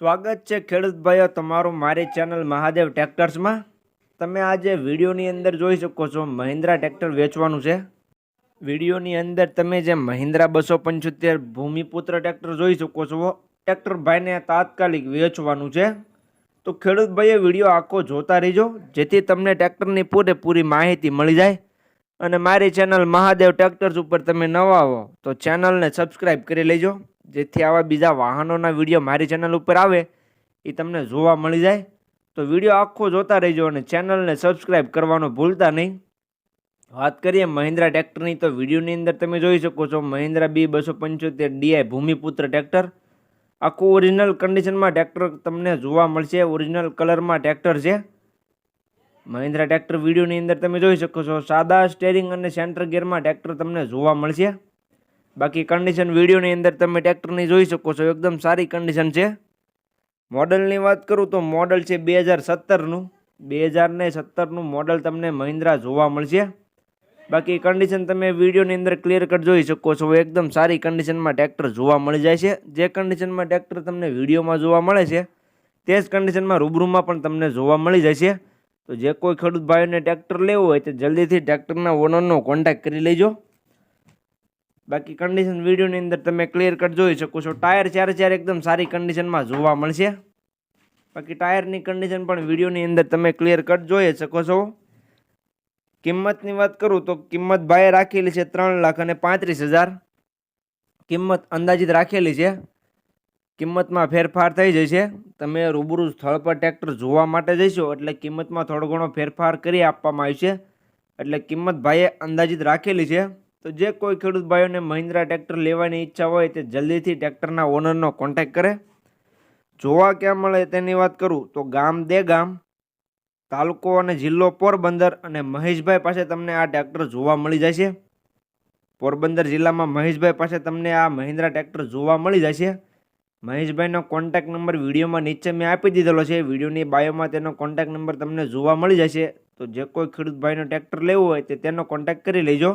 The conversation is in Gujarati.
સ્વાગત છે ખેડૂત ભાઈઓ તમારું મારી ચેનલ મહાદેવ ટ્રેક્ટર્સમાં. તમે આજે વિડીયોની અંદર જોઈ શકો છો મહિન્દ્રા ટ્રેક્ટર વેચવાનું છે. વિડીયોની અંદર તમે જે મહિન્દ્રા બસો પંચોતેર ભૂમિપુત્ર ટ્રેક્ટર જોઈ શકો છો. ટ્રેક્ટર ભાઈને તાત્કાલિક વેચવાનું છે. તો ખેડૂત ભાઈએ વીડિયો આખો જોતા રહીજો, જેથી તમને ટ્રેક્ટરની પૂરેપૂરી માહિતી મળી જાય. અને મારી ચેનલ મહાદેવ ટ્રેક્ટર્સ ઉપર તમે નવા આવો તો ચેનલને સબસ્ક્રાઈબ કરી લેજો. જેથી આવા બીજા વાહનોના વીડિયો મારી ચેનલ ઉપર આવે, એ તમને જોવા મળી જાય. તો વીડિયો આખો જોતા રહેજો અને ચેનલને સબસ્ક્રાઈબ કરવાનું ભૂલતા નહીં. વાત કરીએ મહિન્દ્રા ટ્રેક્ટરની, તો વિડીયોની અંદર તમે જોઈ શકો છો મહિન્દ્રા બી બસો પંચોતેર ડીઆઈ ભૂમિપુત્ર ટ્રેક્ટર. આખું ઓરિજિનલ કન્ડિશનમાં ટ્રેક્ટર તમને જોવા મળશે ઓરિજિનલ કલરમાં ટ્રેક્ટર છે. મહિન્દ્રા ટ્રેક્ટર વિડીયોની અંદર તમે જોઈ શકો છો, સાદા સ્ટેરિંગ અને સેન્ટર ગિયરમાં ટ્રેક્ટર તમને જોવા મળશે. બાકી કન્ડિશન વિડીયોની અંદર તમે ટ્રેક્ટરની જોઈ શકો છો, એકદમ સારી કન્ડિશન છે. મોડલની વાત કરું તો મોડલ છે બે હજાર સત્તરનું. બે હજારને સત્તરનું મોડલ તમને મહિન્દ્રા જોવા મળશે. બાકી કન્ડિશન તમે વિડીયોની અંદર ક્લિયર કટ જોઈ શકો છો, એકદમ સારી કન્ડિશનમાં ટ્રેક્ટર જોવા મળી જાય છે. જે કન્ડિશનમાં ટ્રેક્ટર તમને વિડીયોમાં જોવા મળે છે, તે જ કન્ડિશનમાં રૂબરૂમાં પણ તમને જોવા મળી જશે. તો જે કોઈ ખેડૂત ભાઈઓને ટ્રેક્ટર લેવું હોય, તો જલ્દીથી ટ્રેક્ટરના ઓનરનો કોન્ટેક્ટ કરી લેજો. બાકી કન્ડિશન વિડીયોની અંદર તમે ક્લિયર કટ જોઈ શકો છો. ટાયર ચારે ચાર એકદમ સારી કન્ડિશનમાં જોવા મળશે. બાકી ટાયરની કન્ડિશન પણ વિડીયોની અંદર તમે ક્લિયર કટ જોઈ શકો છો. કિંમતની વાત કરું તો કિંમત ભાઈએ રાખેલી છે ત્રણ લાખ અને પાંત્રીસ હજાર. કિંમત અંદાજિત રાખેલી છે. કિંમતમાં ફેરફાર થઈ જશે. તમે રૂબરૂ સ્થળ પર ટ્રેક્ટર જોવા માટે જઈશો એટલે કિંમતમાં થોડો ઘણો ફેરફાર કરી આપવામાં આવશે. એટલે કિંમત ભાઈએ અંદાજિત રાખેલી છે. તો જે કોઈ ખેડૂત ભાઈઓને મહિન્દ્રા ટ્રેક્ટર લેવાની ઈચ્છા હોય તે જલ્દીથી ટ્રેક્ટરના ઓનરનો કોન્ટેક્ટ કરે. જોવા ક્યાં મળે તેની વાત કરું તો ગામ દે ગામ, તાલુકો અને જિલ્લો પોરબંદર અને મહેશભાઈ પાસે તમને આ ટ્રેક્ટર જોવા મળી જશે. પોરબંદર જિલ્લામાં મહેશભાઈ પાસે તમને આ મહિન્દ્રા ટ્રેક્ટર જોવા મળી જશે. મહેશભાઈનો કોન્ટેક્ટ નંબર વિડીયોમાં નીચે મેં આપી દીધેલો છે. વિડીયોની બાયોમાં તેનો કોન્ટેક્ટ નંબર તમને જોવા મળી જશે. તો જે કોઈ ખેડૂત ભાઈનો ટ્રેક્ટર લેવું હોય તેનો કોન્ટેક્ટ કરી લેજો.